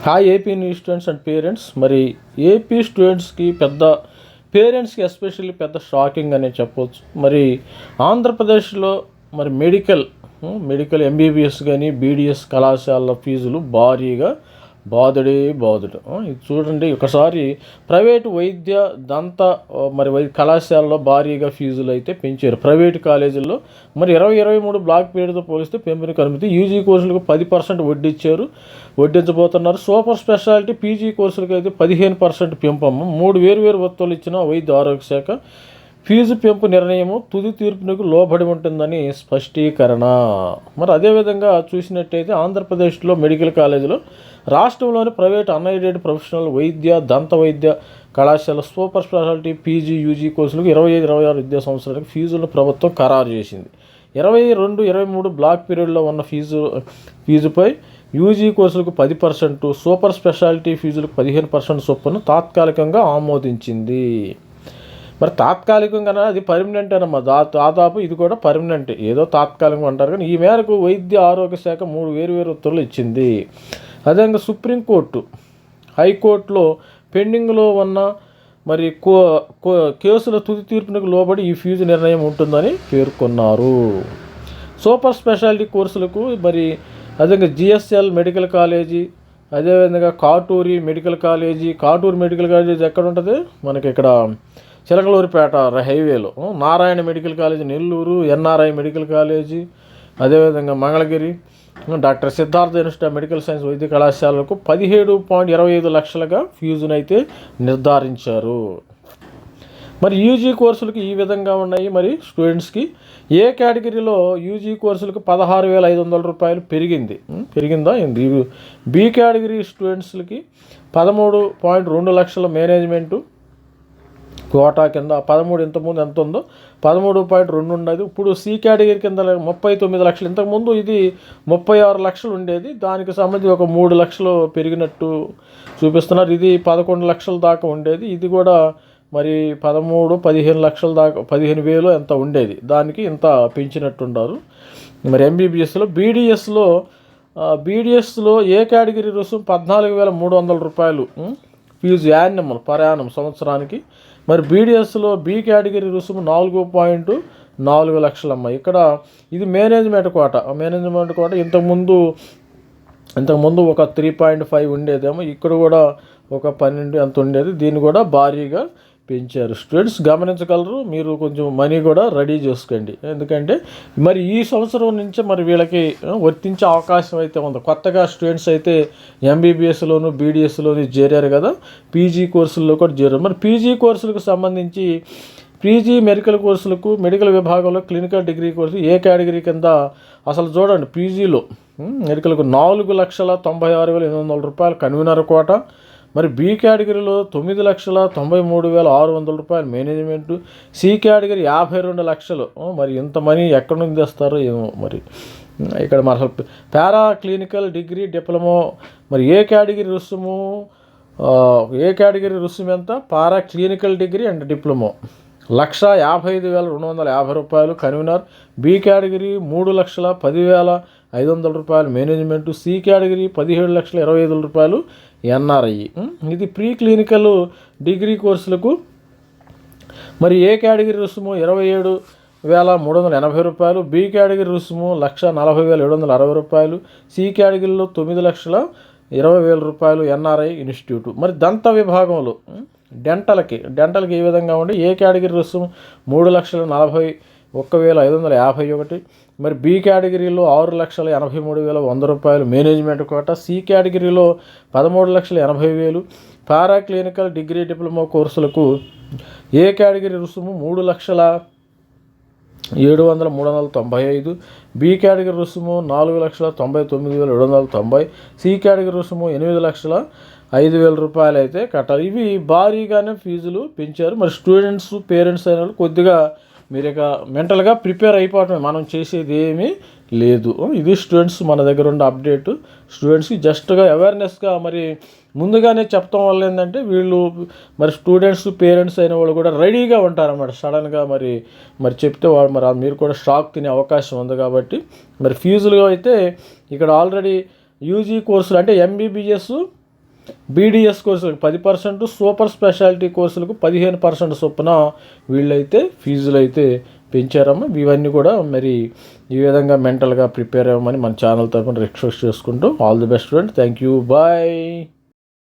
Hi AP new students and parents మరి AP స్టూడెంట్స్కి పెద్ద పేరెంట్స్కి ఎస్పెషల్లీ పెద్ద షాకింగ్ అనే చెప్పవచ్చు మరి ఆంధ్రప్రదేశ్లో మరి మెడికల్ మెడికల్ ఎంబీబీఎస్ కానీ బీడిఎస్ కళాశాల ఫీజులు భారీగా బాధుడే బాధుడు. ఇది చూడండి ఒకసారి ప్రైవేటు వైద్య దంత మరి వై కళాశాలలో భారీగా ఫీజులు అయితే పెంచారు. ప్రైవేట్ కాలేజీల్లో మరి ఇరవై ఇరవై మూడు బ్లాక్ పీరియడ్తో పోలిస్తే పెంపుని కనిపితే యూజీ కోర్సులకు పది పర్సెంట్ వడ్డీ ఇచ్చారు వడ్డించబోతున్నారు. సూపర్ స్పెషాలిటీ పీజీ కోర్సులకు అయితే పదిహేను పర్సెంట్ పెంపమ్మ. మూడు వేరు వేరు వత్తులు ఇచ్చిన వైద్య ఆరోగ్య శాఖ ఫీజు పెంపు నిర్ణయము తుది తీర్పునకు లోబడి ఉంటుందని స్పష్టీకరణ. మరి అదేవిధంగా చూసినట్టయితే ఆంధ్రప్రదేశ్లో మెడికల్ కాలేజీలో రాష్ట్రంలోని ప్రైవేట్ అన్ఎయిడెడ్ ప్రొఫెషనల్ వైద్య దంత వైద్య కళాశాల సూపర్ స్పెషాలిటీ పీజీ యూజీ కోర్సులకు ఇరవై ఐదు ఇరవై ఆరు విద్యా సంవత్సరాలకు ఫీజులను ప్రభుత్వం ఖరారు చేసింది. ఇరవై రెండు ఇరవై మూడు బ్లాక్ పీరియడ్లో ఉన్న ఫీజు ఫీజుపై యూజీ కోర్సులకు పది పర్సెంట్ సూపర్ స్పెషాలిటీ ఫీజులకు పదిహేను పర్సెంట్ చొప్పున తాత్కాలికంగా ఆమోదించింది. మరి తాత్కాలికంగా అది పర్మనెంట్ అనమ్మా దా దాదాపు ఇది కూడా పర్మనెంట్ ఏదో తాత్కాలికంగా అంటారు కానీ ఈ మేరకు వైద్య ఆరోగ్య శాఖ మూడు వేరు వేరు ఉత్తర్వులు ఇచ్చింది. అదేవిధంగా సుప్రీంకోర్టు హైకోర్టులో పెండింగ్లో ఉన్న మరి కో కో కేసుల తుది తీర్పునకు లోబడి ఈ ఫీజు నిర్ణయం ఉంటుందని పేర్కొన్నారు. సూపర్ స్పెషాలిటీ కోర్సులకు మరి అదేవిధంగా జిఎస్ఎల్ మెడికల్ కాలేజీ అదేవిధంగా Katuri medical college Katuru medical college ఎక్కడ ఉంటుంది? మనకి ఇక్కడ చిలకలూరిపేట హైవేలో Narayana medical college Nellore NRI medical college అదేవిధంగా Mangalagiri doctor Siddhartha institute medical science వైద్య కళాశాలకు పదిహేడు పాయింట్ ఇరవై ఐదు లక్షలుగా ఫీజునైతే నిర్ధారించారు. మరి యూజీ కోర్సులకు ఈ విధంగా ఉన్నాయి. మరి స్టూడెంట్స్కి ఏ కేటగిరీలో యూజీ కోర్సులకు పదహారు వేల ఐదు వందల రూపాయలు పెరిగింది? పెరిగిందా? ఏంది? బి కేటగిరీ స్టూడెంట్స్కి పదమూడు పాయింట్ రెండు లక్షల మేనేజ్మెంటు కోటా కింద పదమూడు ఇంతకుముందు ఎంత ఉందో? పదమూడు పాయింట్ రెండు ఉండేది. ఇప్పుడు సి కేటగిరీ కింద ముప్పై తొమ్మిది లక్షలు. ఇంతకుముందు ఇది ముప్పై ఆరు లక్షలు ఉండేది. దానికి సంబంధించి ఒక మూడు లక్షలు పెరిగినట్టు చూపిస్తున్నారు. ఇది పదకొండు లక్షల దాకా ఉండేది. ఇది కూడా మరి పదమూడు పదిహేను లక్షల దాకా పదిహేను వేలు ఎంత ఉండేది. దానికి ఇంత పెంచినట్టుండారు మరి ఎంబీబీఎస్లో బీడీఎస్లో బీడీఎస్లో ఏ కేటగిరీ రుసుము? పద్నాలుగు వేల మూడు వందల రూపాయలు ఫీజు యాన్యం ప్రయాణం సంవత్సరానికి. మరి బీడీఎస్లో బి కేటగిరీ రుసుము నాలుగు పాయింట్ నాలుగు లక్షలమ్మ. ఇక్కడ ఇది మేనేజ్మెంట్ కోట. ఆ మేనేజ్మెంట్ కోట ఇంతకుముందు ఇంతకుముందు ఒక త్రీ పాయింట్ ఫైవ్ ఉండేదేమో ఇక్కడ కూడా ఒక పన్నెండు ఎంత ఉండేది. దీన్ని కూడా భారీగా పెంచారు. స్టూడెంట్స్ గమనించగలరు మీరు కొంచెం మనీ కూడా రెడీ చేసుకోండి. ఎందుకంటే మరి ఈ సంవత్సరం నుంచి మరి వీళ్ళకి వర్తించే అవకాశం అయితే ఉంది. కొత్తగా స్టూడెంట్స్ అయితే ఎంబీబీఎస్లోను బీడీఎస్లోను చేరారు కదా పీజీ కోర్సుల్లో కూడా చేరారు. మరి పీజీ కోర్సులకు సంబంధించి పీజీ మెడికల్ కోర్సులకు మెడికల్ విభాగంలో clinical degree course A category కింద అసలు చూడండి పీజీలో మెడికల్కు నాలుగు లక్షల తొంభై ఆరు వేల ఎనిమిది వందల రూపాయలు కన్వీనర్ కోట మరి బి కేటగిరీలో తొమ్మిది లక్షల తొంభై మూడు వేల ఆరు వందల రూపాయలు మేనేజ్మెంటు సి కేటగిరీ యాభై రెండు లక్షలు. మరి ఇంత మనీ ఎక్కడి నుంచి తెస్తారో ఏమో మరి. ఇక్కడ మరి అసలు పారా క్లినికల్ డిగ్రీ డిప్లొమో మరి ఏ కేటగిరీ రుసుము ఏ కేటగిరీ రుసుము ఎంత? Para clinical degree and diploma. Lakh యాభై ఐదు వేల రెండు వందల యాభై రూపాయలు కన్వీనర్. బి కేటగిరీ మూడు లక్షల పదివేల ఐదు వందల రూపాయలు మేనేజ్మెంటు. సి కేటగిరీ పదిహేడు లక్షల ఇరవై ఐదు రూపాయలు ఎన్ఆర్ఐ. ఇది ప్రీ క్లినికల్ డిగ్రీ కోర్సులకు. మరి ఏ కేటగిరీ రుసుము? ఇరవై ఏడు వేల మూడు వందల ఎనభై రూపాయలు. బి కేటగిరీ రుసుము లక్ష నలభై వేల ఏడు వందల అరవై రూపాయలు. సి కేటగిరీలో తొమ్మిది లక్షల ఇరవై వేల రూపాయలు ఎన్ఆర్ఐ ఇన్స్టిట్యూట్. మరి దంత విభాగంలో డెంటల్కి డెంటల్కి ఏ విధంగా ఉండి ఏ కేటగిరీ రుసుము మూడు లక్షల నలభై ఒక్క వేల ఐదు వందల యాభై ఒకటి. మరి బి కేటగిరీలో ఆరు లక్షల ఎనభై మూడు వేల వంద రూపాయలు మేనేజ్మెంట్ కోట. సి కేటగిరీలో పదమూడు లక్షల ఎనభై వేలు. పారా క్లినికల్ డిగ్రీ డిప్లొమా కోర్సులకు ఏ కేటగిరీ రుసుము? మూడు లక్షల ఏడు వందల మూడు వందల తొంభై ఐదు. బి కేటగిరీ రుసుము నాలుగు లక్షల తొంభై తొమ్మిది వేల ఏడు వందల తొంభై. సి కేటగిరీ రుసుము ఎనిమిది లక్షల ఐదు వేల రూపాయలు అయితే కట్టాలి. ఇవి భారీగానే ఫీజులు పెంచారు. మరి స్టూడెంట్స్ పేరెంట్స్ అయిన వాళ్ళు కొద్దిగా మీరు ఇక మెంటల్గా ప్రిపేర్ అయిపోవటమే. మనం చేసేది ఏమీ లేదు. ఇది స్టూడెంట్స్ మన దగ్గర ఉన్న అప్డేట్. స్టూడెంట్స్కి జస్ట్గా అవేర్నెస్గా మరి ముందుగానే చెప్పడం వల్ల ఏంటంటే వీళ్ళు మరి స్టూడెంట్స్ పేరెంట్స్ అయిన వాళ్ళు కూడా రెడీగా ఉంటారన్నమాట. సడన్గా మరి మరి చెప్తే వాళ్ళు మరి మీరు కూడా షాక్ తినే అవకాశం ఉంది కాబట్టి. మరి ఫీజులు అయితే ఇక్కడ ఆల్రెడీ యూజీ కోర్సులు అంటే ఎంబీబీఎస్ బీడీఎస్ కోర్సులకు పది పర్సెంట్ సూపర్ స్పెషాలిటీ కోర్సులకు పదిహేను పర్సెంట్ చొప్పున వీళ్ళైతే ఫీజులు అయితే పెంచారమ్మ. ఇవన్నీ కూడా మరి ఈ విధంగా మెంటల్గా ప్రిపేర్ అవ్వమని మన ఛానల్ తరఫున రిక్వెస్ట్ చేసుకుంటూ all the best student. Thank you bye.